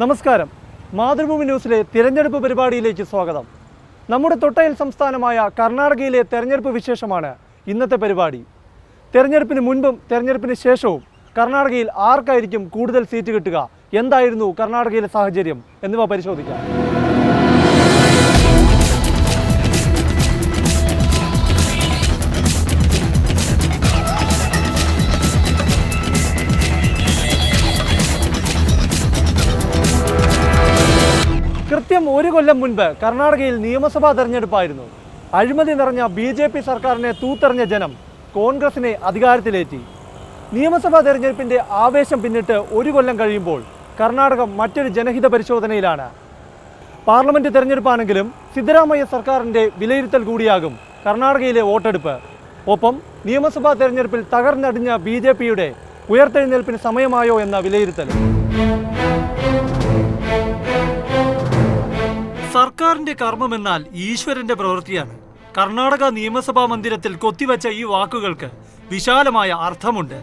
നമസ്കാരം. മാതൃഭൂമി ന്യൂസിലെ തിരഞ്ഞെടുപ്പ് പരിപാടിയിലേക്ക് സ്വാഗതം. നമ്മുടെ തൊട്ടയൽ സംസ്ഥാനമായ കർണാടകയിലെ തെരഞ്ഞെടുപ്പ് വിശേഷമാണ് ഇന്നത്തെ പരിപാടി. തെരഞ്ഞെടുപ്പിന് മുൻപും തെരഞ്ഞെടുപ്പിന് ശേഷവും കർണാടകയിൽ ആർക്കായിരിക്കും കൂടുതൽ സീറ്റ് കിട്ടുക? എന്തായിരുന്നു കർണാടകയിലെ സാഹചര്യം? എന്നിവ പരിശോധിക്കാം. ഒരു കൊല്ലം മുൻപ് കർണാടകയിൽ നിയമസഭാ തെരഞ്ഞെടുപ്പായിരുന്നു. അഴിമതി നിറഞ്ഞ ബി ജെ പി സർക്കാരിനെ തൂത്തെറിഞ്ഞ ജനം കോൺഗ്രസിനെ അധികാരത്തിലേറ്റി. നിയമസഭാ തെരഞ്ഞെടുപ്പിന്റെ ആവേശം പിന്നിട്ട് ഒരു കൊല്ലം കഴിയുമ്പോൾ കർണാടകം മറ്റൊരു ജനഹിത പരിശോധനയിലാണ്. പാർലമെന്റ് തെരഞ്ഞെടുപ്പാണെങ്കിലും സിദ്ധരാമയ്യ സർക്കാരിന്റെ വിലയിരുത്തൽ കൂടിയാകും കർണാടകയിലെ വോട്ടെടുപ്പ്. ഒപ്പം നിയമസഭാ തെരഞ്ഞെടുപ്പിൽ തകർന്നടിഞ്ഞ ബി ജെ പിയുടെ ഉയർത്തെഴുന്നേൽപ്പിന് സമയമായോ എന്ന വിലയിരുത്തൽ സർക്കാരിന്റെ കർമ്മമെന്നാൽ ഈശ്വരന്റെ പ്രവൃത്തിയാണ്. കർണാടക നിയമസഭാ മന്ദിരത്തിൽ കൊത്തിവെച്ച ഈ വാക്കുകൾക്ക് വിശാലമായ അർത്ഥമുണ്ട്.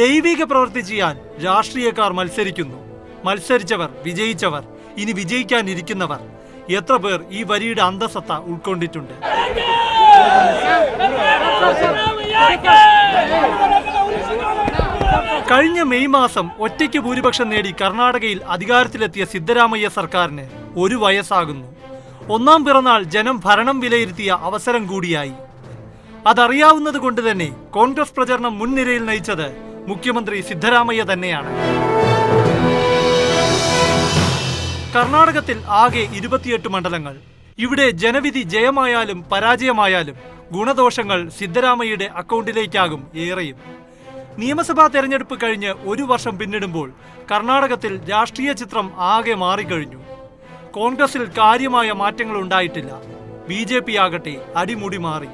ദൈവിക പ്രവൃത്തി ചെയ്യാൻ രാഷ്ട്രീയക്കാർ മത്സരിക്കുന്നു. മത്സരിച്ചവർ വിജയിച്ചവർ ഇനി വിജയിക്കാനിരിക്കുന്നവർ. എത്ര പേർ ഈ വരിയുടെ അന്തസത്ത ഉൾക്കൊണ്ടിട്ടുണ്ട്? കഴിഞ്ഞ മെയ് മാസം ഒറ്റയ്ക്ക് ഭൂരിപക്ഷം നേടി കർണാടകയിൽ അധികാരത്തിലെത്തിയ സിദ്ധരാമയ്യ സർക്കാരിന് ഒരു വയസ്സാകുന്നു. ഒന്നാം പിറന്നാൾ ജനം ഭരണം വിലയിരുത്തിയ അവസരം കൂടിയായി. അതറിയാവുന്നത് കൊണ്ട് തന്നെ കോൺഗ്രസ് പ്രചരണം മുൻനിരയിൽ നയിച്ചത് മുഖ്യമന്ത്രി സിദ്ധരാമയ്യ തന്നെയാണ്. കർണാടകത്തിൽ ആകെ ഇരുപത്തിയെട്ട് മണ്ഡലങ്ങൾ. ഇവിടെ ജനവിധി ജയമായാലും പരാജയമായാലും ഗുണദോഷങ്ങൾ സിദ്ധരാമയ്യയുടെ അക്കൗണ്ടിലേക്കാകും ഏറെയും. നിയമസഭാ തെരഞ്ഞെടുപ്പ് കഴിഞ്ഞ് ഒരു വർഷം പിന്നിടുമ്പോൾ കർണാടകത്തിൽ രാഷ്ട്രീയ ചിത്രം ആകെ മാറിക്കഴിഞ്ഞു. കോൺഗ്രസിൽ കാര്യമായ മാറ്റങ്ങൾ ഉണ്ടായിട്ടില്ല. ബി ജെ പി ആകട്ടെ അടിമുടി മാറി.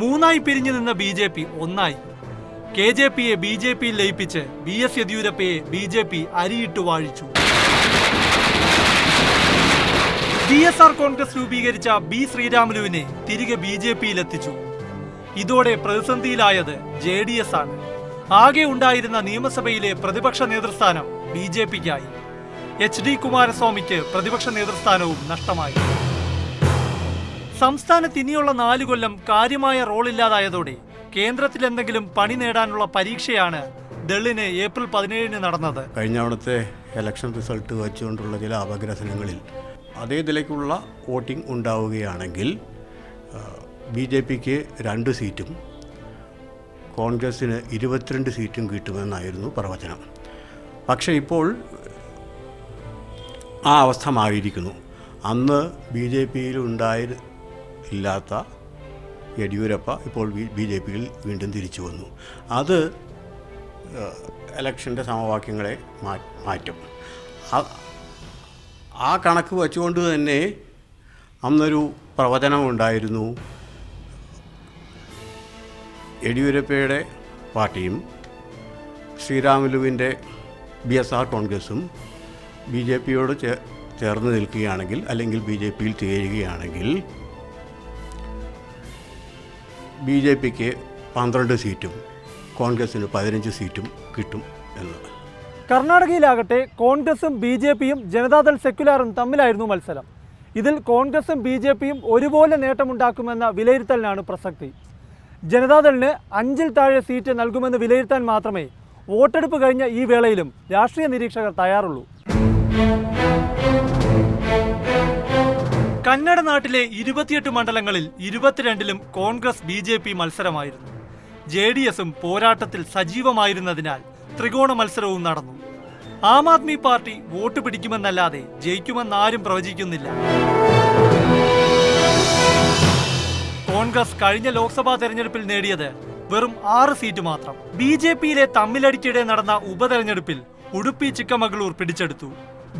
മൂന്നായി പിരിഞ്ഞു നിന്ന ബി ജെ പി ഒന്നായി. കെ ജെ പിയെ ബി ജെ പിയിൽ ലയിപ്പിച്ച് ബി എസ് യെദ്യൂരപ്പയെ ബി ജെ പി അരിയിട്ട് വാഴിച്ചു. ബി എസ് ആർ കോൺഗ്രസ് രൂപീകരിച്ച ബി ശ്രീരാമുലുവിനെ തിരികെ ബി ജെ പിയിലെത്തിച്ചു ഇതോടെ പ്രതിസന്ധിയിലായത് ജെ ഡി എസ് ആണ്. ആകെ ഉണ്ടായിരുന്ന നിയമസഭയിലെ പ്രതിപക്ഷ നേതൃസ്ഥാനം ബി ജെ പിക്കായി. എച്ച് ഡി കുമാരസ്വാമിക്ക് പ്രതിപക്ഷ നേതൃസ്ഥാനവും നഷ്ടമായി. സംസ്ഥാനത്ത് ഇനിയുള്ള നാലു കൊല്ലം കാര്യമായ റോളില്ലാതായതോടെ കേന്ദ്രത്തിൽ എന്തെങ്കിലും പണി നേടാനുള്ള പരീക്ഷയാണ് ഡെള്ളിന് ഏപ്രിൽ പതിനേഴിന് നടന്നത്. കഴിഞ്ഞ അവിടുത്തെ ഇലക്ഷൻ റിസൾട്ട് വെച്ചുകൊണ്ടുള്ള ചില അപഗ്രഥനങ്ങളിൽ അതേ നിലയ്ക്കുള്ള വോട്ടിംഗ് ഉണ്ടാവുകയാണെങ്കിൽ ബി ജെ പിക്ക് രണ്ട് സീറ്റും കോൺഗ്രസ്സിന് ഇരുപത്തിരണ്ട് സീറ്റും കിട്ടുമെന്നായിരുന്നു പ്രവചനം. പക്ഷേ ഇപ്പോൾ ആ അവസ്ഥ മാറിയിരിക്കുന്നു. അന്ന് ബി ജെ പിയിൽ ഉണ്ടായി ഇല്ലാത്ത യെദ്യൂരപ്പ ഇപ്പോൾ ബി ജെ പിയിൽ വീണ്ടും തിരിച്ചു വന്നു. അത് ഇലക്ഷന്റെ സമവാക്യങ്ങളെ മാറ്റും. ആ- കണക്ക് വച്ചുകൊണ്ട് തന്നെ അന്നൊരു പ്രവചനം യെദ്യൂരപ്പയുടെ പാർട്ടിയും ശ്രീരാമുലുവിന്റെ ബി എസ് ആർ കോൺഗ്രസും ബി ജെ പിയോട് ചേ ചേർന്ന് നിൽക്കുകയാണെങ്കിൽ അല്ലെങ്കിൽ ബി ജെ പിയിൽ ചേരുകയാണെങ്കിൽ ബി ജെ പിക്ക് പന്ത്രണ്ട് സീറ്റും കോൺഗ്രസിന് പതിനഞ്ച് സീറ്റും കിട്ടും എന്ന് കർണാടകയിലാകട്ടെ കോൺഗ്രസും ബി ജെ പിയും ജനതാദൾ സെക്യുലാറും തമ്മിലായിരുന്നു മത്സരം. ഇതിൽ കോൺഗ്രസും ബി ജെ പിയും ഒരുപോലെ നേട്ടമുണ്ടാക്കുമെന്ന വിലയിരുത്തലിനാണ് പ്രസക്തി. ജനതാദളിന് അഞ്ചിൽ താഴെ സീറ്റ് നൽകുമെന്ന് വിലയിരുത്താൻ മാത്രമേ വോട്ടെടുപ്പ് കഴിഞ്ഞ ഈ വേളയിലും രാഷ്ട്രീയ നിരീക്ഷകർ തയ്യാറുള്ളൂ. കന്നഡ നാട്ടിലെ ഇരുപത്തിയെട്ട് മണ്ഡലങ്ങളിൽ ഇരുപത്തിരണ്ടിലും കോൺഗ്രസ് ബി ജെ പി മത്സരമായിരുന്നു. ജെ ഡി എസും പോരാട്ടത്തിൽ സജീവമായിരുന്നതിനാൽ ത്രികോണ മത്സരവും നടന്നു. ആം ആദ്മി പാർട്ടി വോട്ട് പിടിക്കുമെന്നല്ലാതെ ജയിക്കുമെന്നാരും പ്രവചിക്കുന്നില്ല. കോൺഗ്രസ് കഴിഞ്ഞ ലോക്സഭാ തെരഞ്ഞെടുപ്പിൽ നേടിയത് വെറും ആറ് സീറ്റ് മാത്രം. ബി ജെ പിയിലെ തമ്മിലടിക്കിടെ നടന്ന ഉപതെരഞ്ഞെടുപ്പിൽ ഉടുപ്പി ചിക്കമംഗളൂർ പിടിച്ചെടുത്തു.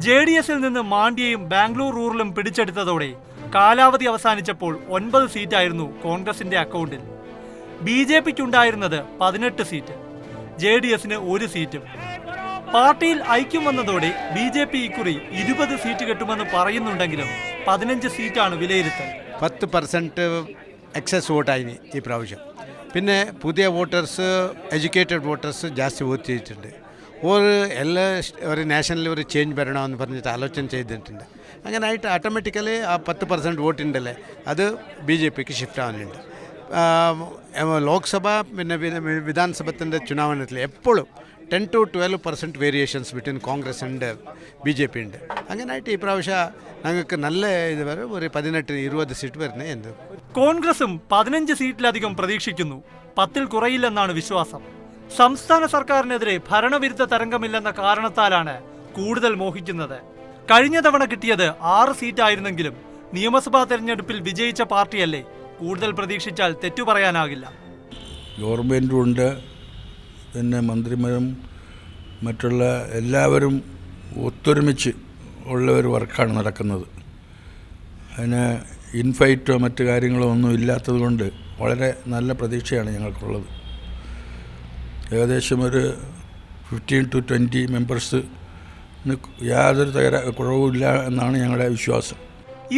ജെ ഡി എസിൽ നിന്ന് മാണ്ഡ്യയും ബാംഗ്ലൂർ റൂറലും പിടിച്ചെടുത്തതോടെ കാലാവധി അവസാനിച്ചപ്പോൾ ഒൻപത് സീറ്റായിരുന്നു കോൺഗ്രസിന്റെ അക്കൗണ്ടിൽ. ബി ജെ പിക്കുണ്ടായിരുന്നത് പതിനെട്ട് സീറ്റ്. ജെ ഡി എസിന് ഒരു സീറ്റും. പാർട്ടിയിൽ ഐക്യം വന്നതോടെ ബി ജെ പി ഇക്കുറി ഇരുപത് സീറ്റ് കിട്ടുമെന്ന് പറയുന്നുണ്ടെങ്കിലും പതിനഞ്ച് സീറ്റാണ് വിലയിരുത്തൽ. പത്ത് പെർസെന്റ് എക്സസ് വോട്ടായി ഈ പ്രാവശ്യം. പിന്നെ പുതിയ വോട്ടേഴ്സ് എഡ്യൂക്കേറ്റഡ് വോട്ടേഴ്സ് ജാസ്തി വോട്ട് ചെയ്തിട്ടുണ്ട്. ഒരു എല്ലാ ഒരു നാഷണലിൽ ഒരു ചേഞ്ച് വരണമെന്ന് പറഞ്ഞിട്ട് ആലോചന ചെയ്തിട്ടുണ്ട്. അങ്ങനെ ആയിട്ട് ഓട്ടോമാറ്റിക്കലി ആ പത്ത് പെർസെന്റ് വോട്ടുണ്ടല്ലേ അത് ബി ജെ പിക്ക് ഷിഫ്റ്റ് ആവുന്നുണ്ട് ലോക്സഭ പിന്നെ വിധാനസഭത്തിന്റെ ചുനാവണത്തിൽ എപ്പോഴും ten to twelve percent variations between Congress ഉണ്ട് ബി ജെ പി ഉണ്ട്. അങ്ങനെയായിട്ട് ഈ പ്രാവശ്യം ഞങ്ങൾക്ക് നല്ല ഇത് വരും ഒരു പതിനെട്ട് ഇരുപത് സീറ്റ് വരുന്നത് എന്ത്. കോൺഗ്രസും പതിനഞ്ച് സീറ്റിലധികം പ്രതീക്ഷിക്കുന്നു. പത്തിൽ കുറയില്ലെന്നാണ് വിശ്വാസം. സംസ്ഥാന സർക്കാരിനെതിരെ ഭരണവിരുദ്ധ തരംഗമില്ലെന്ന കാരണത്താലാണ് കൂടുതൽ മോഹിക്കുന്നത്. കഴിഞ്ഞ തവണ കിട്ടിയത് ആറ് സീറ്റായിരുന്നെങ്കിലും നിയമസഭാ തെരഞ്ഞെടുപ്പിൽ വിജയിച്ച പാർട്ടിയല്ലേ കൂടുതൽ പ്രതീക്ഷിച്ചാൽ തെറ്റു പറയാനാകില്ല. ഗവൺമെന്റും ഉണ്ട് പിന്നെ മന്ത്രിമാരും മറ്റുള്ള എല്ലാവരും ഒത്തൊരുമിച്ച് ഉള്ള ഒരു വർക്കാണ് നടക്കുന്നത്. അതിന് ഇൻഫൈറ്റോ മറ്റു കാര്യങ്ങളോ ഒന്നും ഇല്ലാത്തത് കൊണ്ട് വളരെ നല്ല പ്രതീക്ഷയാണ് ഞങ്ങൾക്കുള്ളത്. ഏകദേശം ഒരു ഫിഫ്റ്റീൻ ടു ട്വന്റി മെമ്പേഴ്സ് യാതൊരു തകര കുറവുമില്ല എന്നാണ് ഞങ്ങളുടെ വിശ്വാസം.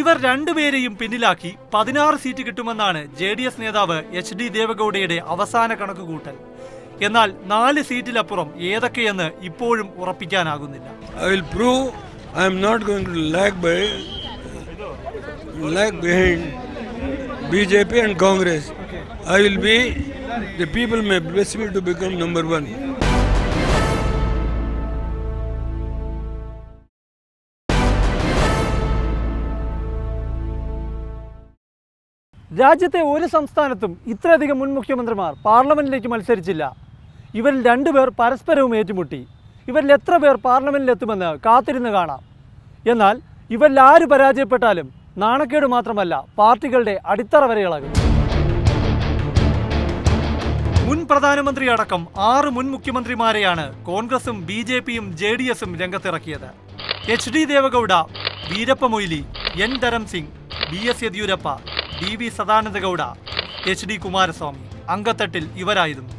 ഇവർ രണ്ടുപേരെയും പിന്നിലാക്കി പതിനാറ് സീറ്റ് കിട്ടുമെന്നാണ് ജെ ഡി എസ് നേതാവ് എച്ച് ഡി ദേവഗൌഡയുടെ അവസാന കണക്കുകൂട്ടൽ. എന്നാൽ നാല് സീറ്റിലപ്പുറം ഏതൊക്കെയെന്ന് ഇപ്പോഴും ഉറപ്പിക്കാനാകുന്നില്ല. B J P and Congress I will be the people may bless to become number one രാജ്യത്തെ ഒരു സംസ്ഥാനത്തും ഇത്രയധികം മുൻ മുഖ്യമന്ത്രിമാർ പാർലമെന്റിലേക്ക് മത്സരിച്ചില്ല. ഇവരിൽ രണ്ടുപേർ പരസ്പരവും ഏറ്റുമുട്ടി. ഇവരിൽ എത്ര പേർ പാർലമെന്റിലെത്തുമെന്ന് കാത്തിരുന്ന് കാണാം. എന്നാൽ ഇവരിൽ ആര് പരാജയപ്പെട്ടാലും നാണക്കേട് മാത്രമല്ല പാർട്ടികളുടെ അടിത്തറ വരെ ഇളകും. മുൻ പ്രധാനമന്ത്രി അടക്കം ആറ് മുൻ മുഖ്യമന്ത്രിമാരെയാണ് കോൺഗ്രസും ബി ജെ പിയും ജെ ഡി എസും രംഗത്തിറക്കിയത്. H D Deve Gowda Veerappa Moily N. Dharam Singh B S Yeddyurappa D V Sadananda Gowda H D Kumaraswamy അങ്കത്തട്ടിൽ ഇവരായിരുന്നു.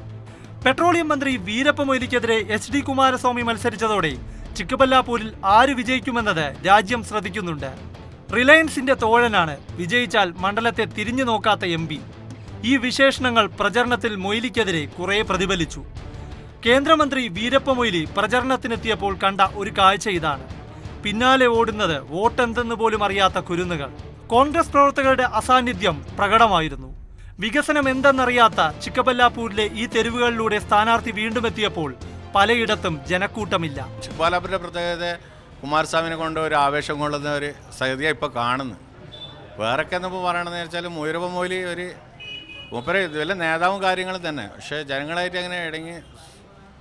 പെട്രോളിയം മന്ത്രി വീരപ്പ മൊയ്ലിക്കെതിരെ എച്ച് ഡി കുമാരസ്വാമി മത്സരിച്ചതോടെ ചിക്കബല്ലാപൂരിൽ ആര് വിജയിക്കുമെന്നത് രാജ്യം ശ്രദ്ധിക്കുന്നുണ്ട്. റിലയൻസിന്റെ തോഴനാണ് വിജയിച്ചാൽ മണ്ഡലത്തെ തിരിഞ്ഞു നോക്കാത്ത എം ഈ വിശേഷണങ്ങൾ പ്രചരണത്തിൽ മൊയ്ലിക്കെതിരെ കുറെ പ്രതിഫലിച്ചു. കേന്ദ്രമന്ത്രി വീരപ്പ മൊയ്ലി പ്രചരണത്തിനെത്തിയപ്പോൾ കണ്ട ഒരു കാഴ്ച ഇതാണ്. പിന്നാലെ ഓടുന്നത് വോട്ടെന്തെന്ന് പോലും അറിയാത്ത കുരുന്നുകൾ. കോൺഗ്രസ് പ്രവർത്തകരുടെ അസാന്നിധ്യം പ്രകടമായിരുന്നു. വികസനം എന്തെന്നറിയാത്ത ചിക്കബല്ലാപൂരിലെ ഈ തെരുവുകളിലൂടെ സ്ഥാനാർത്ഥി വീണ്ടും എത്തിയപ്പോൾ പലയിടത്തും ജനക്കൂട്ടമില്ല. ചിക്ബാലാപുരിന്റെ പ്രത്യേകത കുമാരസ്വാമിനെ കൊണ്ട് ഒരു ആവേശം കൊള്ളുന്ന ഒരു സഹിതിയാണ് ഇപ്പോൾ കാണുന്നത്. വേറൊക്കെ എന്നിപ്പോൾ പറയണമെന്ന് വെച്ചാൽ മുയരപ്പ മൊയ്ലി ഒരു മൂപ്പര് വല്ല നേതാവും കാര്യങ്ങളും തന്നെ. പക്ഷേ ജനങ്ങളായിട്ട് അങ്ങനെ ഇടങ്ങി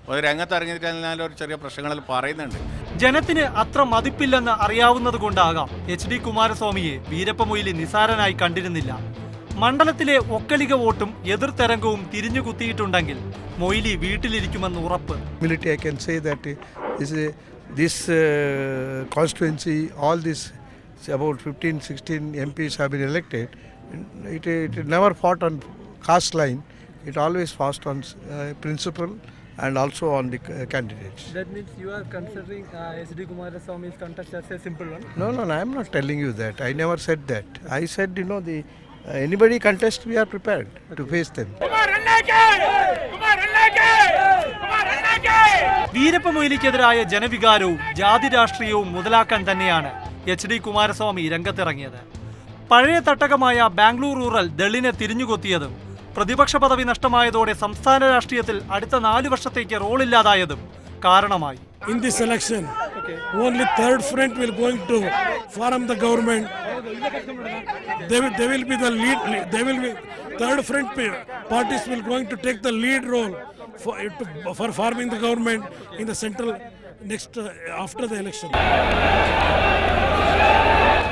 ഒരു രംഗത്ത് ഇറങ്ങിയിട്ടാൽ ഒരു ചെറിയ പ്രശ്നങ്ങളിൽ പറയുന്നുണ്ട്. ജനത്തിന് അത്ര മതിപ്പില്ലെന്ന് അറിയാവുന്നത് കൊണ്ടാകാം എച്ച് ഡി കുമാരസ്വാമിയെ വീരപ്പമൊയിലി നിസാരനായി കണ്ടിരുന്നില്ല. മണ്ഡലത്തിലെ ഒക്കലിക വോട്ടും എതിർ തരംഗവും തിരിഞ്ഞു കുത്തിയിട്ടുണ്ടെങ്കിൽ മൊയിലി വീട്ടിലിരിക്കുമെന്ന് ഉറപ്പ്. Principal and also on the uh, candidates. That means you are considering uh, SD Kumaraswamy's contest as a simple one? No, no, no, I am not telling you that. I never said that. I said, you know, the uh, anybody contest, we are prepared okay. to face them. വീരപ്പമൊയിലിക്കെതിരായ ജനവികാരവും ജാതി രാഷ്ട്രീയവും മുതലാക്കാൻ തന്നെയാണ് H D Kumaraswamy രംഗത്തിറങ്ങിയത് പഴയ തട്ടകമായ Bangalore rural ദളിനെ തിരിഞ്ഞുകൊത്തിയതും പ്രതിപക്ഷ പദവി നഷ്ടമായതോടെ സംസ്ഥാന രാഷ്ട്രീയത്തിൽ അടുത്ത നാലു വർഷത്തേക്ക് റോളില്ലാതായതും കാരണമായി. In the selection only third front will going to form the government they will be the lead they will be third front parties will going to take the lead role for forming the government in the central next after the election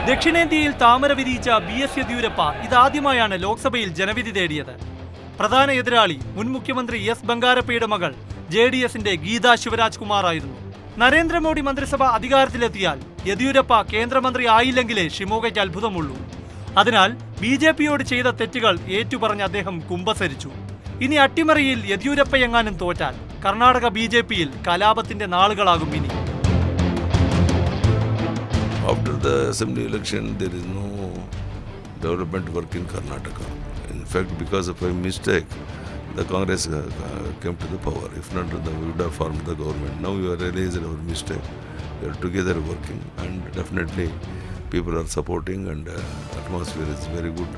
ദക്ഷിണേന്ത്യയിൽ താമര വിരിയിച്ച B S Yediyurappa ഇതാദ്യമായാണ് ലോക്സഭയിൽ ജനവിധി തേടിയത്. പ്രധാന എതിരാളി മുൻ മുഖ്യമന്ത്രി എസ് ബംഗാരപ്പയുടെ മകൾ ജെ ഡി എസിന്റെ ഗീതാ ശിവരാജ് കുമാർ ആയിരുന്നു നരേന്ദ്രമോദി മന്ത്രിസഭ അധികാരത്തിലെത്തിയാൽ യെദ്യൂരപ്പ കേന്ദ്രമന്ത്രി ആയില്ലെങ്കിലേ ഷിമോഗയ്ക്ക് അത്ഭുതമുള്ളൂ. അതിനാൽ ബി ജെ പിയോട് ചെയ്ത തെറ്റുകൾ ഏറ്റുപറഞ്ഞ് അദ്ദേഹം കുമ്പസരിച്ചു. ഇനി അട്ടിമറിയിൽ യെദ്യൂരപ്പ എങ്ങാനും തോറ്റാൽ കർണാടക ബി ജെ പിയിൽ കലാപത്തിന്റെ നാളുകളാകും ഇനി. After the assembly election there is no development work in. Fact, because of a mistake, the Congress uh, uh, came to the power. If not, then we would have formed the government. Now we are realizing our mistake. We are together working, and definitely people are supporting, and uh, atmosphere is very good.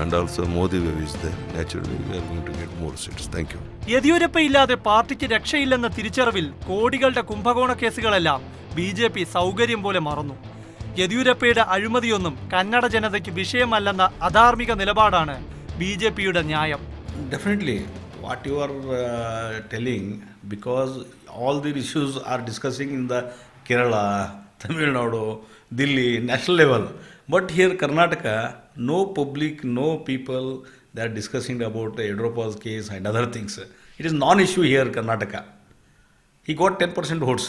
And also Modi wave is there. Naturally, we are going to get more seats. Thank you. യെദ്യൂരപ്പയില്ലാതെ പാർട്ടിക്ക് രക്ഷയില്ലെന്ന തിരിച്ചറിവിൽ കോടികളുടെ കുംഭകോണ കേസുകളെല്ലാം B J P സൗകര്യം പോലെ മറന്നു യെദ്യൂരപ്പയുടെ അഴിമതിയൊന്നും കന്നഡ ജനതയ്ക്ക് വിഷയമല്ലെന്ന അധാർമിക നിലപാടാണ് ബി ജെ പിയുടെ ന്യായം Definitely, what you are uh, telling, because all the issues are discussing in the Kerala, Tamil Nadu, Delhi, national level. But here, Karnataka, no public, no people, they are discussing about the Yadurappa's case and other things. It is non-issue here, Karnataka. He got 10% votes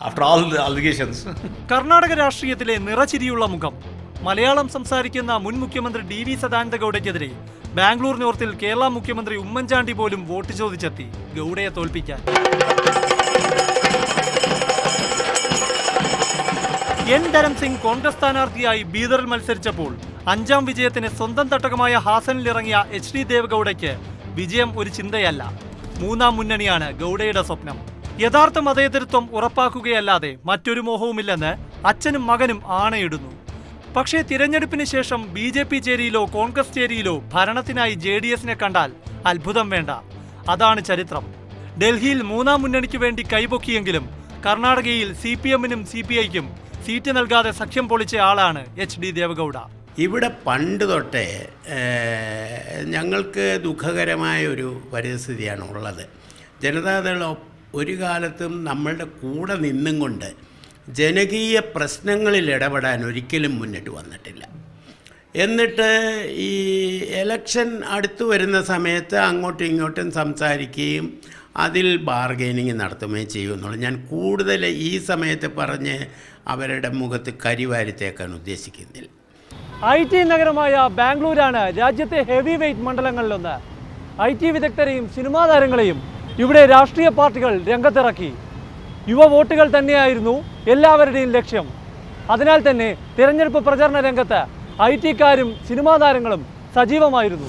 After all. Karnataka രാഷ്ട്രീയത്തിലെ നിറചിരിയുള്ള മുഖം. മലയാളം സംസാരിക്കുന്ന മുൻ മുഖ്യമന്ത്രി D V സദാനന്ദഗൌഡയ്ക്കെതിരെ ബാംഗ്ലൂർ നോർത്തിൽ കേരള മുഖ്യമന്ത്രി ഉമ്മൻചാണ്ടി പോലും വോട്ട് ചോദിച്ചെത്തി ഗൌഡയെ തോൽപ്പിക്കാൻ. എൻ ധരം സിംഗ് കോൺഗ്രസ് സ്ഥാനാർത്ഥിയായി ബീദറിൽ മത്സരിച്ചപ്പോൾ അഞ്ചാം വിജയത്തിന് സ്വന്തം തട്ടകമായ ഹാസനിലിറങ്ങിയ എച്ച് ഡി ദേവഗൌഡയ്ക്ക് വിജയം ഒരു ചിന്തയല്ല. മൂന്നാം മുന്നണിയാണ് ഗൌഡയുടെ സ്വപ്നം. യഥാർത്ഥ മതേതരത്വം ഉറപ്പാക്കുകയല്ലാതെ മറ്റൊരു മോഹവുമില്ലെന്ന് അച്ഛനും മകനും ആണയിടുന്നു. പക്ഷേ തിരഞ്ഞെടുപ്പിന് ശേഷം ബി ജെ പി ചേരിയിലോ കോൺഗ്രസ് ചേരിയിലോ ഭരണത്തിനായി ജെ ഡി എസിനെ കണ്ടാൽ അത്ഭുതം വേണ്ട. അതാണ് ചരിത്രം. ഡൽഹിയിൽ മൂന്നാം മുന്നണിക്ക് വേണ്ടി കൈപൊക്കിയെങ്കിലും കർണാടകയിൽ സി പി എമ്മിനും സി പി ഐക്കും സീറ്റ് നൽകാതെ സഖ്യം പൊളിച്ച ആളാണ് എച്ച് ഡി ദേവഗൌഡ. ഇവിടെ പണ്ട് തൊട്ടേ ഞങ്ങൾക്ക് ദുഃഖകരമായ ഒരു പരിസ്ഥിതിയാണ് ഉള്ളത്. ജനതാദൾ ഒരു കാലത്തും നമ്മളുടെ കൂടെ നിന്നും കൊണ്ട് ജനകീയ പ്രശ്നങ്ങളിൽ ഇടപെടാൻ ഒരിക്കലും മുന്നിട്ട് വന്നിട്ടില്ല. എന്നിട്ട് ഈ എലക്ഷൻ അടുത്തു വരുന്ന സമയത്ത് അങ്ങോട്ടും ഇങ്ങോട്ടും സംസാരിക്കുകയും അതിൽ ബാർഗെയിനിങ് നടത്തുകയും ചെയ്യുമെന്നുള്ളു. ഞാൻ കൂടുതൽ ഈ സമയത്ത് പറഞ്ഞ് അവരുടെ മുഖത്ത് കരിവാരിത്തേക്കാൻ ഉദ്ദേശിക്കുന്നില്ല. ഐ ടി നഗരമായ ബാംഗ്ലൂരാണ് രാജ്യത്തെ ഹെവി വെയ്റ്റ് മണ്ഡലങ്ങളിലൊന്ന്. ഐ ടി വിദഗ്ധരെയും സിനിമാ താരങ്ങളെയും ഇവിടെ രാഷ്ട്രീയ പാർട്ടികൾ രംഗത്തിറക്കി. യുവ വോട്ടുകൾ തന്നെയായിരുന്നു എല്ലാവരുടെയും ലക്ഷ്യം. അതിനാൽ തന്നെ തിരഞ്ഞെടുപ്പ് പ്രചരണ രംഗത്ത് ഐ ടിക്കാരും സിനിമാ താരങ്ങളും സജീവമായിരുന്നു.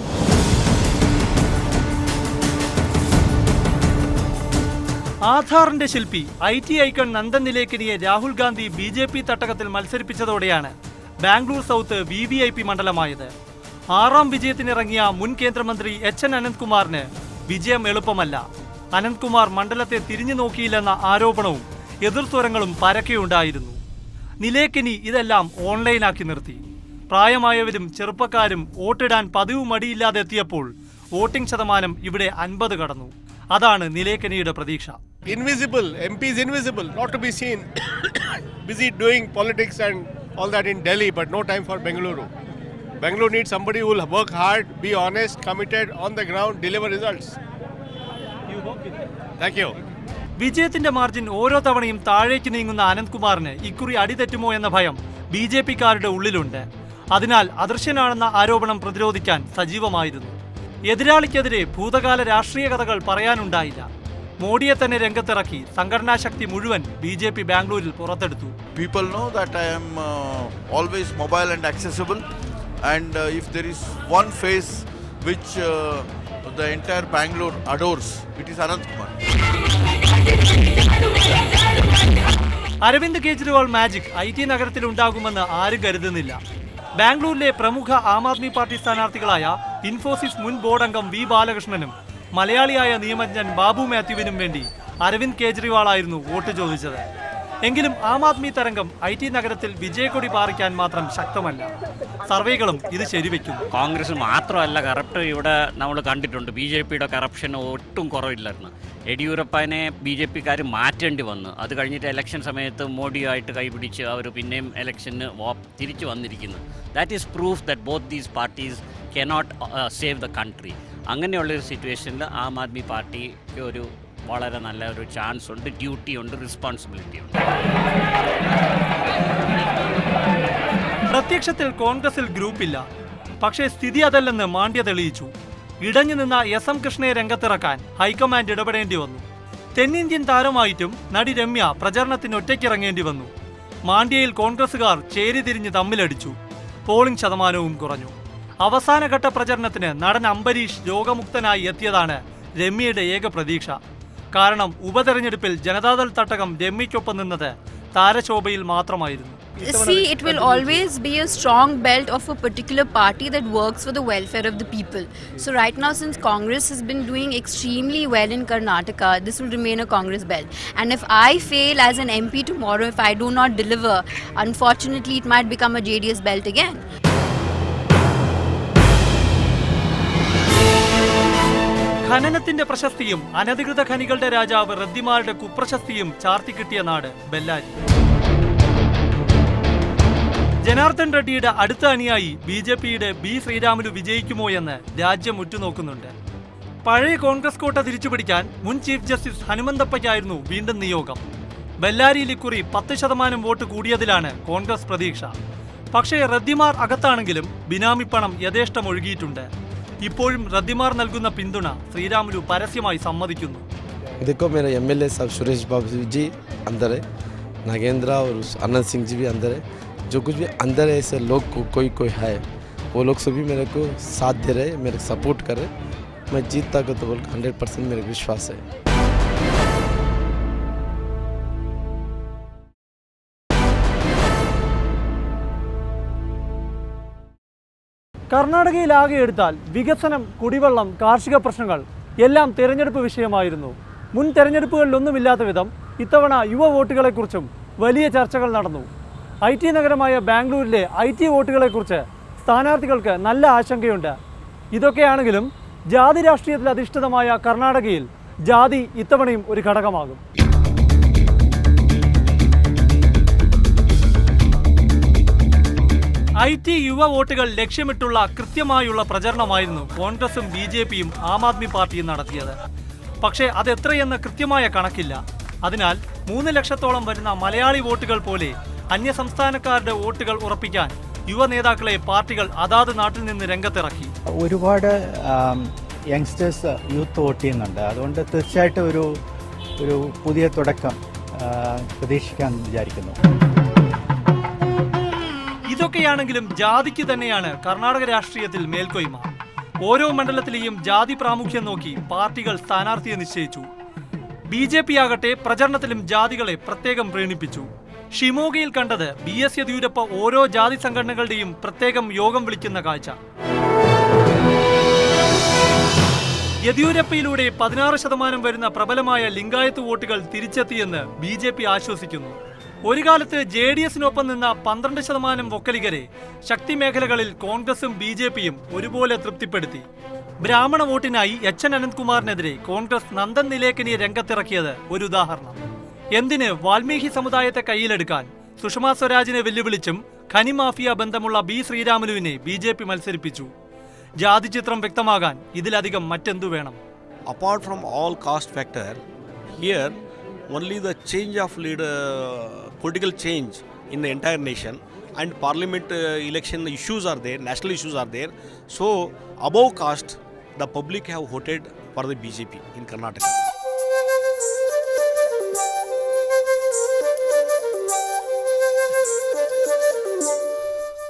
ആധാറിന്റെ ശില്പി I T icon Nandan നിലേക്കിനിയെ Rahul Gandhi B J P തട്ടകത്തിൽ മത്സരിപ്പിച്ചതോടെയാണ് Bangalore south V V I P മണ്ഡലമായത്. ആറാം വിജയത്തിനിറങ്ങിയ മുൻ കേന്ദ്രമന്ത്രി എച്ച് എൻ അനന്ത്കുമാറിന് വിജയം എളുപ്പമല്ല. അനന്ത്കുമാർ മണ്ഡലത്തെ തിരിഞ്ഞു നോക്കിയില്ലെന്ന ആരോപണവും എതിർസ്വരങ്ങളും പരക്കെയുണ്ടായിരുന്നു. നിലേക്കിനി ഇതെല്ലാം ഓൺലൈനാക്കി നിർത്തി. പ്രായമായവരും ചെറുപ്പക്കാരും വോട്ടിടാൻ പതിവ് മടിയില്ലാതെ എത്തിയപ്പോൾ വോട്ടിംഗ് ശതമാനം ഇവിടെ അൻപത് കടന്നു. അതാണ് നിലേക്കനിയുടെ പ്രതീക്ഷ. Invisible M P invisible not to be seen. Busy doing politics and all that in Delhi, but no time for Bengaluru. Bangalore need somebody who will work hard, be honest, committed, on the ground, deliver results. You. വിജയത്തിന്റെ margin ഓരോ തവണയും താഴേക്ക് നീങ്ങുന്ന അനന്ത്കുമാറിന് ഇക്കുറി അടിതെറ്റുമോ എന്ന ഭയം B J പിക്കാരുടെ ഉള്ളിലുണ്ട് അതിനാൽ അദൃശ്യനാണെന്ന ആരോപണം പ്രതിരോധിക്കാൻ സജീവമായിരുന്നു എതിരാളിക്കെതിരെ ഭൂതകാല രാഷ്ട്രീയ കഥകൾ പറയാനുണ്ടായില്ല മോഡിയെ തന്നെ രംഗത്തിറക്കി സംഘടനാ ശക്തി മുഴുവൻ ബി ജെ പി ബാംഗ്ലൂരിൽ പുറത്തെടുത്തു people know that I'm always mobile and accessible and if there is one face uh, the entire Bangalore adores, it is Anant Kumar. Arvind Kejriwal magic I T നഗരത്തിൽ ഉണ്ടാകുമെന്ന് ആരും കരുതുന്നില്ല ബാംഗ്ലൂരിലെ പ്രമുഖ Aam Aadmi party സ്ഥാനാർത്ഥികളായ ഇൻഫോസിസ് മുൻ ബോർഡ് അംഗം വി ബാലകൃഷ്ണനും മലയാളിയായ നിയമജ്ഞൻ ബാബു മാത്യുവിനും വേണ്ടി അരവിന്ദ് കെജ്രിവാളായിരുന്നു വോട്ട് ചോദിച്ചത് എങ്കിലും ആം ആദ്മി തരംഗം ഐ ടി നഗരത്തിൽ വിജയക്കൊടി പാറിക്കാൻ മാത്രം ശക്തമല്ല. സർവേകളും ഇത് ശരിവെക്കും കോൺഗ്രസ് മാത്രമല്ല കറപ്റ്റ് ഇവിടെ നമ്മൾ കണ്ടിട്ടുണ്ട്. ബി ജെ പിയുടെ കറപ്ഷൻ ഒട്ടും കുറവില്ലായിരുന്നു. യെഡിയൂരപ്പനെ ബി ജെ പിക്കാർ മാറ്റേണ്ടി വന്നു. അത് കഴിഞ്ഞിട്ട് ഇലക്ഷൻ സമയത്ത് മോഡിയായിട്ട് കൈപിടിച്ച് അവർ പിന്നെയും ഇലക്ഷന് തിരിച്ചു വന്നിരിക്കുന്നു. That is proof that both these parties cannot save the country അങ്ങനെയുള്ളൊരു സിറ്റുവേഷനിൽ ആം ആദ്മി പാർട്ടിക്ക് ഒരു വളരെ നല്ല ഒരു ചാൻസ് ഉണ്ട് ഡ്യൂട്ടി ഉണ്ട് റെസ്പോൺസിബിലിറ്റി ഉണ്ട്. പ്രത്യക്ഷത്തിൽ കോൺഗ്രസിൽ ഗ്രൂപ്പില്ല പക്ഷേ സ്ഥിതി അതല്ലെന്ന് മാണ്ഡ്യ തെളിയിച്ചു. ഇടഞ്ഞു നിന്ന എസ് എം കൃഷ്ണയെ രംഗത്തിറക്കാൻ ഹൈക്കമാൻഡ് ഇടപെടേണ്ടി വന്നു. തെന്നിന്ത്യൻ താരമായിട്ടും നടി രമ്യ പ്രചരണത്തിന് ഒറ്റയ്ക്കിറങ്ങേണ്ടി വന്നു. മാണ്ഡ്യയിൽ കോൺഗ്രസുകാർ ചേരിതിരിഞ്ഞ് തമ്മിലടിച്ചു. പോളിംഗ് ശതമാനവും കുറഞ്ഞു. അവസാനഘട്ട പ്രചരണത്തിന് നടൻ അംബരീഷ് രോഗമുക്തനായി എത്തിയതാണ് രമ്യയുടെ ഏക പ്രതീക്ഷ. കാരണം ഉപതെരഞ്ഞെടുപ്പിൽ ജനതാദൾ തട്ടകം രമ്യയ്ക്കൊപ്പം നിന്നത് താരശോഭയിൽ മാത്രമായിരുന്നു See, it will always be a strong belt of a particular party that works for the welfare of the people. So, right now, since Congress has been doing extremely well in Karnataka, this will remain a Congress belt. And if I fail as an MP tomorrow, if I do not deliver, unfortunately, it might become a JDS belt again. ഖനനത്തിന്റെ പ്രശസ്തിയും അനധികൃത ഖനികളുടെ രാജാവ് റദ്ദിമാരുടെ കുപ്രശസ്തിയും ചാർത്തിക്കിട്ടിയ നാട് ബെല്ലാരി. ജനാർദ്ദൻ റെഡ്ഡിയുടെ അടുത്ത അണിയായി B J പിയുടെ B Sriramulu വിജയിക്കുമോ എന്ന് രാജ്യം ഉറ്റുനോക്കുന്നുണ്ട്. പഴയ കോൺഗ്രസ് കോട്ട തിരിച്ചുപിടിക്കാൻ മുൻ ചീഫ് ജസ്റ്റിസ് ഹനുമന്തപ്പയ്ക്കായിരുന്നു വീണ്ടും നിയോഗം. ബെല്ലാരിയിൽ ഇക്കുറി പത്ത് ശതമാനം വോട്ട് കൂടിയതിലാണ് കോൺഗ്രസ് പ്രതീക്ഷ. പക്ഷേ റദ്ദിമാർ അകത്താണെങ്കിലും ബിനാമി പണം യഥേഷ്ടം ഒഴുകിയിട്ടുണ്ട്. ഇപ്പോഴും റദ്ദിമാർ നൽകുന്ന പിന്തുണ ശ്രീരാമുലു പരസ്യമായി സമ്മതിക്കുന്നു देखो मेरे एम एल ए साहब सुरेश बाबू जी अंदर है नागेंद्र और उस आनंद सिंह जी भी अंदर है जो कुछ भी अंदर है ऐसे लोग को, कोई कोई है वो लोग सभी मेरे को साथ दे रहे मेरे को सपोर्ट कर रहे मैं जीतता को तो बोल हंड्रेड परसेंट मेरे को विश्वास है കർണാടകയിൽ ആകെ എടുത്താൽ വികസനം കുടിവെള്ളം കാർഷിക പ്രശ്നങ്ങൾ എല്ലാം തിരഞ്ഞെടുപ്പ് വിഷയമായിരുന്നു. മുൻ തെരഞ്ഞെടുപ്പുകളിലൊന്നുമില്ലാത്ത വിധം ഇത്തവണ യുവ വോട്ടുകളെക്കുറിച്ചും വലിയ ചർച്ചകൾ നടന്നു. ഐ ടി നഗരമായ ബാംഗ്ലൂരിലെ ഐ ടി വോട്ടുകളെക്കുറിച്ച് സ്ഥാനാർത്ഥികൾക്ക് നല്ല ആശങ്കയുണ്ട്. ഇതൊക്കെയാണെങ്കിലും ജാതി രാഷ്ട്രീയത്തിൽ അധിഷ്ഠിതമായ കർണാടകയിൽ ജാതി ഇത്തവണയും ഒരു ഘടകമാകും. ഐ ടി യുവ വോട്ടുകൾ ലക്ഷ്യമിട്ടുള്ള കൃത്യമായുള്ള പ്രചരണമായിരുന്നു കോൺഗ്രസും ബി ജെ പിയും ആം ആദ്മി പാർട്ടിയും നടത്തിയത്. പക്ഷേ അതെത്രയെന്ന് കൃത്യമായ കണക്കില്ല. അതിനാൽ മൂന്ന് ലക്ഷത്തോളം വരുന്ന മലയാളി വോട്ടുകൾ പോലെ അന്യസംസ്ഥാനക്കാരുടെ വോട്ടുകൾ ഉറപ്പിക്കാൻ യുവ നേതാക്കളെ പാർട്ടികൾ അതാത് നാട്ടിൽ നിന്ന് രംഗത്തിറക്കി. ഒരുപാട് യങ്സ്റ്റേഴ്സ് യൂത്ത് വോട്ട് ചെയ്യുന്നുണ്ട്. അതുകൊണ്ട് തീർച്ചയായിട്ടും ഒരു ഒരു പുതിയ തുടക്കം പ്രതീക്ഷിക്കാൻ വിചാരിക്കുന്നു. ഇതൊക്കെയാണെങ്കിലും ജാതിക്ക് തന്നെയാണ് കർണാടക രാഷ്ട്രീയത്തിൽ മേൽക്കൊയ്മ. ഓരോ മണ്ഡലത്തിലെയും ജാതി പ്രാമുഖ്യം നോക്കി പാർട്ടികൾ സ്ഥാനാർത്ഥിയെ നിശ്ചയിച്ചു. ബി ജെ പി ആകട്ടെ പ്രചരണത്തിലും ജാതികളെ പ്രത്യേകം പ്രീണിപ്പിച്ചു. ഷിമോഗയിൽ കണ്ടത് ബി എസ് യെദ്യൂരപ്പ ഓരോ ജാതി സംഘടനകളുടെയും പ്രത്യേകം യോഗം വിളിക്കുന്ന കാഴ്ച. യെദ്യൂരപ്പയിലൂടെ പതിനാറ് ശതമാനം വരുന്ന പ്രബലമായ ലിംഗായത്ത് വോട്ടുകൾ തിരിച്ചെത്തിയെന്ന് ബി ആശ്വസിക്കുന്നു. ഒരു കാലത്ത് ജെ ഡി എസിനൊപ്പം നിന്ന പന്ത്രണ്ട് ശതമാനം വൊക്കലിഗരെ ശക്തി മേഖലകളിൽ കോൺഗ്രസും ബി ജെ പിയും ഒരുപോലെ തൃപ്തിപ്പെടുത്തി. ബ്രാഹ്മണ വോട്ടിനായി എച്ച് എൻ അനന്ത്കുമാറിനെതിരെ കോൺഗ്രസ് നന്ദൻ നിലേക്കിനി രംഗത്തിറക്കിയത് ഒരു ഉദാഹരണം. എന്തിന് വാൽമീകി സമുദായത്തെ കയ്യിലെടുക്കാൻ സുഷമാ സ്വരാജിനെ വെല്ലുവിളിച്ചും ഖനി മാഫിയ ബന്ധമുള്ള ബി ശ്രീരാമുലുവിനെ ബി ജെ പി മത്സരിപ്പിച്ചു? ജാതി ചിത്രം വ്യക്തമാകാൻ ഇതിലധികം മറ്റെന്തു വേണം? Apart from all caste factor here only the change of leader political change in the entire nation and parliament uh, election issues are there national issues are there so above caste the public have voted for the bjp in karnataka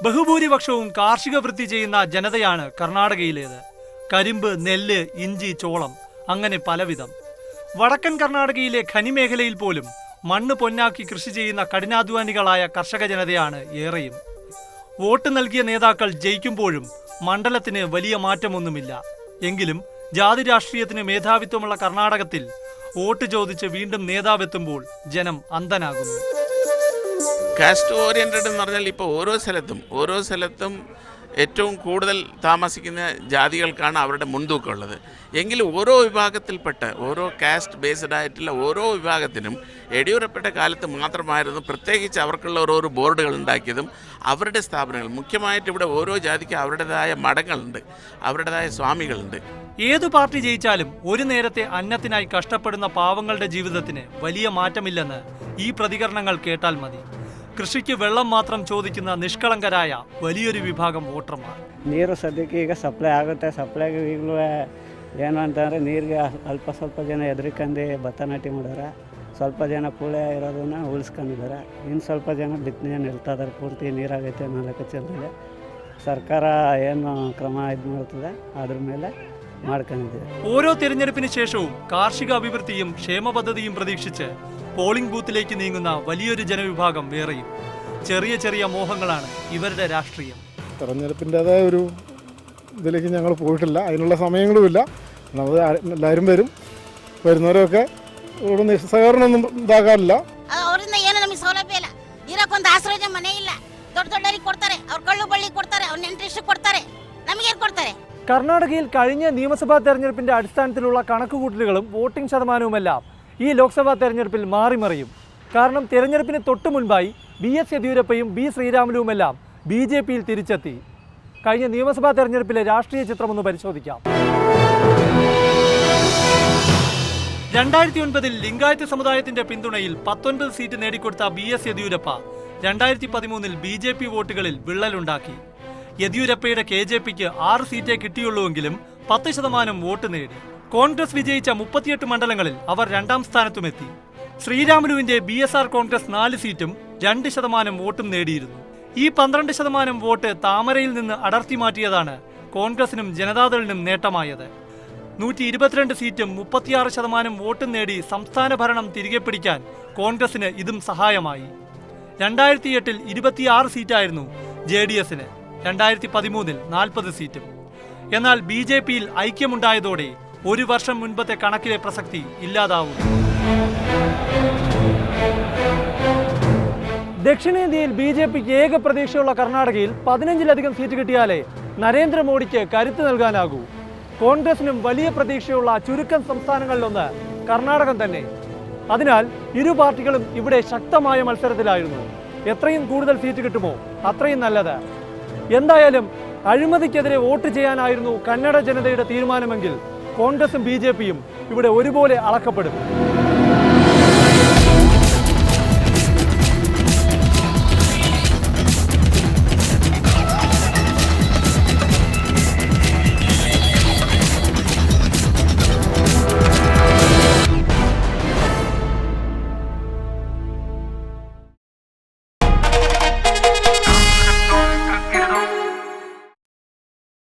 ബഹുഭൂരിപക്ഷവും കാർഷിക വൃത്തി ചെയ്യുന്ന ജനതയാണ് കർണാടകയിലേത് കരിമ്പ് നെല്ല് ഇഞ്ചി ചോളം അങ്ങനെ പലവിധം വടക്കൻ കർണാടകയിലെ ഖനിമേഖലയിൽ പോലും മണ്ണ് പൊന്നാക്കി കൃഷി ചെയ്യുന്ന കഠിനാധ്വാനികളായ കർഷക ജനതയാണ് ഏറെയും. വോട്ട് നൽകിയ നേതാക്കൾ ജയിക്കുമ്പോഴും മണ്ഡലത്തിന് വലിയ മാറ്റമൊന്നുമില്ല. എങ്കിലും ജാതി രാഷ്ട്രീയത്തിന് മേധാവിത്വമുള്ള കർണാടകത്തിൽ വോട്ട് ചോദിച്ച് വീണ്ടും നേതാവെത്തുമ്പോൾ ജനം അന്ധനാകുന്നു. കാസ്റ്റ് ഓറിയന്റഡ് എന്ന് പറഞ്ഞാൽ ഇപ്പോൾ ഓരോ സ്ഥലത്തും ഓരോ സ്ഥലത്തും ഏറ്റവും കൂടുതൽ താമസിക്കുന്ന ജാതികൾക്കാണ് അവരുടെ മുൻതൂക്കമുള്ളത് എങ്കിലും ഓരോ വിഭാഗത്തിൽപ്പെട്ട ഓരോ കാസ്റ്റ് ബേസ്ഡ് ആയിട്ടുള്ള ഓരോ വിഭാഗത്തിനും യെഡിയൂരപ്പയുടെ കാലത്ത് മാത്രമായിരുന്നു പ്രത്യേകിച്ച് അവർക്കുള്ള ഓരോ ബോർഡുകൾ ഉണ്ടാക്കിയതും അവരുടെ സ്ഥാപനങ്ങൾ. മുഖ്യമായിട്ട് ഇവിടെ ഓരോ ജാതിക്കും അവരുടേതായ മഠങ്ങളുണ്ട് അവരുടേതായ സ്വാമികളുണ്ട്. ഏതു പാർട്ടി ജയിച്ചാലും ഒരു നേരത്തെ അന്നത്തിനായി കഷ്ടപ്പെടുന്ന പാവങ്ങളുടെ ജീവിതത്തിന് വലിയ മാറ്റമില്ലെന്ന് ഈ പ്രതികരണങ്ങൾ കേട്ടാൽ മതി. കൃഷിക്ക് വെള്ളം മാത്രം ചോദിക്കുന്ന നിഷ്കളങ്കരായ വലിയൊരു വിഭാഗം വോട്ടർമാർ ನೀರು ಸದ್ಯಕ್ಕೆ ಈಗ ಸಪ್ಲೈ ಆಗುತ್ತೆ ಸಪ್ಲೈಗೆ ಈಗಲೂ ಏನು ಅಂತಂದರೆ ನೀರಿಗೆ ಅಲ್ಪ ಸ್ವಲ್ಪ ಜನ ಹೆದರ್ಕಂಡು ಭತ್ತ ನಾಟಿ ಮಾಡ್ಯಾರ ಸ್ವಲ್ಪ ಜನ ಕೂಳೆ ಇರೋದನ್ನ ಉಳಿಸ್ಕೊಂಡಿದ್ದಾರೆ ಇನ್ನು ಸ್ವಲ್ಪ ಜನ ಬಿತ್ತನೆ ನಿಲ್ತಾ ಇದಾರೆ ಪೂರ್ತಿ ನೀರಾಗೈತೆ ನಾಲ್ಕು ಚಲದಲ್ಲಿ ಸರ್ಕಾರ ಏನು ಕ್ರಮ ಇದು ಮಾಡ್ತದೆ ಅದ್ರ ಮೇಲೆ ಮಾಡ್ಕೊಂಡಿದ್ದೀವಿ ഓരോ തിരഞ്ഞെടുപ്പിന് ശേഷവും കാർഷിക അഭിവൃദ്ധിയും ക്ഷേമ പദ്ധതിയും പ്രതീക്ഷിച്ച് പോളിംഗ് ബൂത്തിലേക്ക് നീങ്ങുന്ന വലിയൊരു ജനവിഭാഗം വേറെയും ചെറിയ ചെറിയ മോഹങ്ങളാണ് ഇവരുടെ രാഷ്ട്രീയം തെരഞ്ഞെടുപ്പിൻ്റെതായ ഒരു ഇതിലേക്ക് ഞങ്ങൾ പോയിട്ടില്ല അതിനുള്ള സമയങ്ങളുമില്ല നമ്മൾ എല്ലാവരും വരും വരുന്നവരൊക്കെ ഇവിടെ നിസ്സഹകരണമൊന്നും ഇതാകാറില്ല ಅದು ಅವರಿಂದ ಏನು ನಮಗೆ ಸೌಲಭ್ಯ ಇಲ್ಲ ಇರಕ್ಕೊಂದು ಆಶ್ರಯ ಮನೆ ಇಲ್ಲ ದೊಡ್ಡ ದೊಡ್ಡರಿಗೆ ಕೊಡ್ತಾರೆ ಅವ್ರ ಕಳ್ಳು ಬಳ್ಳಿ ಕೊಡ್ತಾರೆ ಅವ್ರ ನೆಂಟ್ರಿಷ್ಟು ಕೊಡ್ತಾರೆ ನಮಗೇನು ಕೊಡ್ತಾರೆ കർണാടകയിൽ കഴിഞ്ഞ നിയമസഭാ തെരഞ്ഞെടുപ്പിന്റെ അടിസ്ഥാനത്തിലുള്ള കണക്കുകൂട്ടലുകളും വോട്ടിംഗ് ശതമാനവുമെല്ലാം ഈ ലോക്സഭാ തെരഞ്ഞെടുപ്പിൽ മാറിമറിയും. കാരണം തെരഞ്ഞെടുപ്പിന് തൊട്ടു മുൻപായി ബി എസ് യെദ്യൂരപ്പയും ബി ശ്രീരാമലുവുമെല്ലാം ബി ജെ പിയിൽ തിരിച്ചെത്തി. കഴിഞ്ഞ നിയമസഭാ തെരഞ്ഞെടുപ്പിലെ രാഷ്ട്രീയ ചിത്രം ഒന്ന് പരിശോധിക്കാം. രണ്ടായിരത്തി ഒൻപതിൽ ലിംഗായത്ത് സമുദായത്തിന്റെ പിന്തുണയിൽ പത്തൊൻപത് സീറ്റ് നേടിക്കൊടുത്ത ബി എസ് യെദ്യൂരപ്പ രണ്ടായിരത്തി പതിമൂന്നിൽ ബി ജെ പി വോട്ടുകളിൽ വിള്ളലുണ്ടാക്കി. യെദ്യൂരപ്പയുടെ കെ ജെ പിക്ക് ആറ് സീറ്റേ കിട്ടിയുള്ളൂവെങ്കിലും പത്ത് ശതമാനം വോട്ട് നേടി. കോൺഗ്രസ് വിജയിച്ച മുപ്പത്തിയെട്ട് മണ്ഡലങ്ങളിൽ അവർ രണ്ടാം സ്ഥാനത്തുമെത്തി. ശ്രീരാമുലുവിന്റെ ബി എസ് ആർ കോൺഗ്രസ് നാല് സീറ്റും രണ്ട് ശതമാനം വോട്ടും നേടിയിരുന്നു. ഈ പന്ത്രണ്ട് ശതമാനം വോട്ട് താമരയിൽ നിന്ന് അടർത്തി മാറ്റിയതാണ് കോൺഗ്രസിനും ജനതാദളിനും നേട്ടമായത്. നൂറ്റി ഇരുപത്തിരണ്ട് സീറ്റും മുപ്പത്തിയാറ് ശതമാനം വോട്ടും നേടി സംസ്ഥാന ഭരണം തിരികെ പിടിക്കാൻ കോൺഗ്രസിന് ഇതും സഹായമായി. രണ്ടായിരത്തി എട്ടിൽ ഇരുപത്തിയാറ് സീറ്റായിരുന്നു ജെ ഡി എസിന്. രണ്ടായിരത്തി പതിമൂന്നിൽ നാൽപ്പത് സീറ്റും. എന്നാൽ ബി ജെ പിയിൽ ഐക്യമുണ്ടായതോടെ ഒരു വർഷം മുൻപത്തെ കണക്കിലെ പ്രസക്തി ഇല്ലാതാവും ദക്ഷിണേന്ത്യയിൽ ബി ജെ പിക്ക് ഏക പ്രതീക്ഷയുള്ള കർണാടകയിൽ പതിനഞ്ചിലധികം സീറ്റ് കിട്ടിയാലേ നരേന്ദ്രമോദിക്ക് കരുത്ത് നൽകാനാകൂ. കോൺഗ്രസിനും വലിയ പ്രതീക്ഷയുള്ള ചുരുക്കം സംസ്ഥാനങ്ങളിലൊന്ന് കർണാടകം തന്നെ. അതിനാൽ ഇരു പാർട്ടികളും ഇവിടെ ശക്തമായ മത്സരത്തിലായിരുന്നു. എത്രയും കൂടുതൽ സീറ്റ് കിട്ടുമോ അത്രയും നല്ലത്. എന്തായാലും അഴിമതിക്കെതിരെ വോട്ട് ചെയ്യാനായിരുന്നു കന്നഡ ജനതയുടെ തീരുമാനമെങ്കിൽ കോൺഗ്രസും ബി ഇവിടെ ഒരുപോലെ അളക്കപ്പെടും.